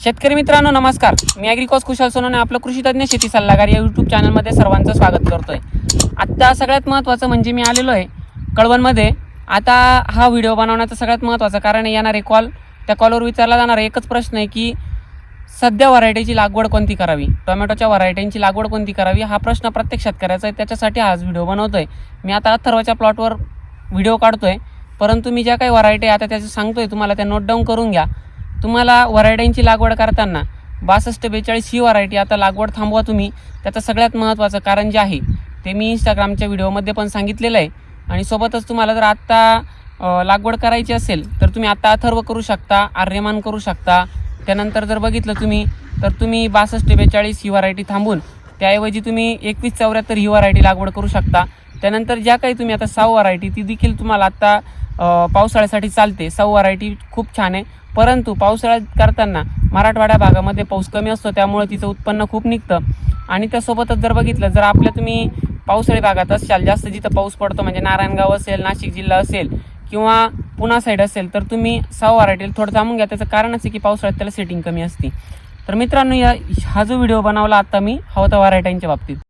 शेतकरी मित्रांनो नमस्कार. मी ॲग्रिकॉस कुशल सोनोने आपलं कृषी तज्ज्ञ शेती सल्लागार या यूट्यूब चॅनलमध्ये सर्वांचं स्वागत करतोय. आत्ता सगळ्यात महत्त्वाचं म्हणजे मी आलेलो आहे कळवणमध्ये. आता हा व्हिडिओ बनवण्याचं सगळ्यात महत्त्वाचं कारण आहे येणारे कॉल त्या कॉलवर विचारला जाणारा एकच प्रश्न आहे की सध्या व्हरायटीची लागवड कोणती करावी? टोमॅटोच्या व्हरायटींची लागवड कोणती करावी? हा प्रश्न प्रत्येक शेतकऱ्याचा आहे त्याच्यासाठी आज व्हिडिओ बनवतोय. मी आता अथर्वाच्या प्लॉटवर व्हिडिओ काढतोय. परंतु मी ज्या काही व्हरायटी आता त्याचं सांगतोय तुम्हाला त्या नोट डाऊन करून घ्या. तुम्हाला व्हरायट्यांची लागवड करताना बासष्ट बेचाळीस ही व्हरायटी आता लागवड थांबवा तुम्ही. त्याचं सगळ्यात महत्त्वाचं कारण जे आहे ते मी इंस्टाग्रामच्या व्हिडिओमध्ये पण सांगितलेलं आहे. आणि सोबतच तुम्हाला जर आत्ता लागवड करायची असेल तर तुम्ही आत्ता अथर्व करू शकता आर्यमान करू शकता. त्यानंतर जर बघितलं तुम्ही तर तुम्ही बासष्ट बेचाळीस ही व्हरायटी थांबून त्याऐवजी तुम्ही एकवीस चौऱ्याहत्तर ही व्हरायटी लागवड करू शकता. त्यानंतर ज्या काही तुम्ही आता सहा व्हरायटी ती देखील तुम्हाला आत्ता पावसाळ्यासाठी चालते. सौ व्हरायटी खूप छान आहे. परंतु पावसाळ्यात करताना मराठवाड्या भागामध्ये पाऊस कमी असतो त्यामुळे तिचं उत्पन्न खूप निघतं. आणि त्यासोबतच जर बघितलं जर आपल्या तुम्ही पावसाळी भागात असाल जास्त जिथं पाऊस पडतो म्हणजे नारायणगाव असेल नाशिक जिल्हा असेल किंवा पुणा साईड असेल तर तुम्ही सहा व्हरायटीला थोडं थांबून घ्या. त्याचं कारण असं की पावसाळ्यात त्याला सेटिंग कमी असते. तर मित्रांनो या हा जो व्हिडिओ बनवला आता मी हवता व्हरायटींच्या बाबतीत.